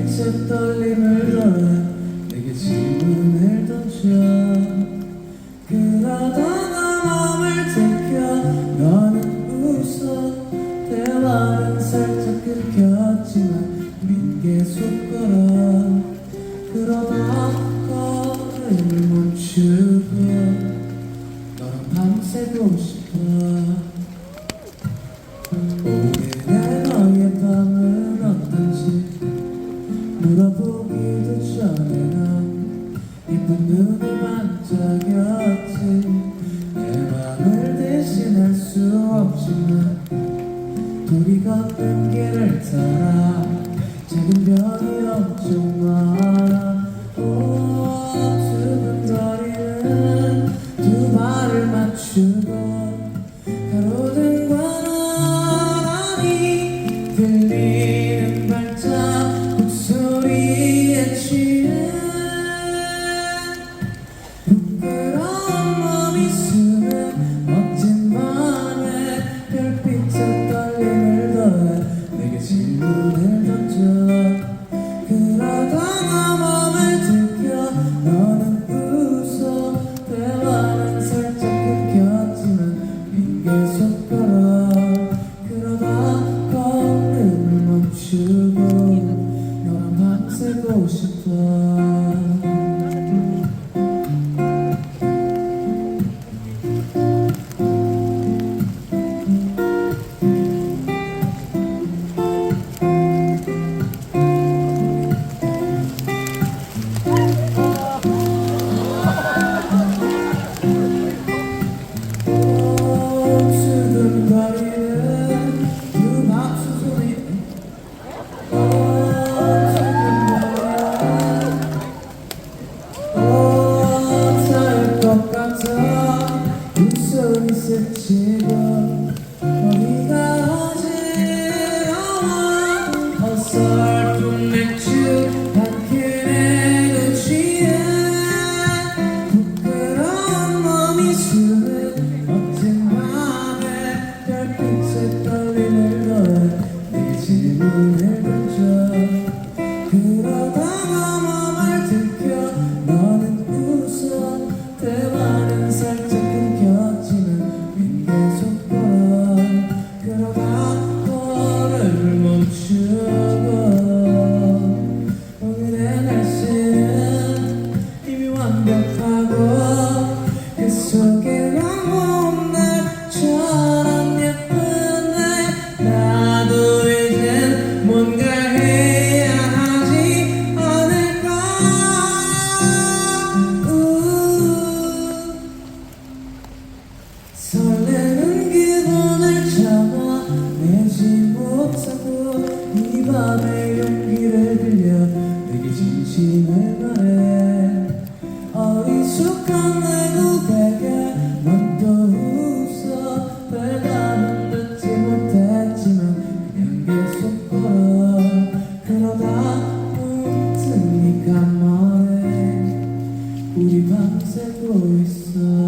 별빛에 떨림을 더해 내게 질문을 던져 그러다가 마음을 들켜 너는 웃어. 대화는 살짝 끊겼지만 민 계속 걸어 그러다 걸음을 멈추고 너랑 밤새고 싶어 들리는 발자국 소리에 취해 설레는 기분을 참아 내지 못하고 이 밤의 용기를 빌려 내게 진심을 말해. 어리숙한 내 고백에 넌또 웃어. 대답은 듣지 못했지만 그냥 계속 걸어. 그러다 네가 말해. 우리 밤새고 있어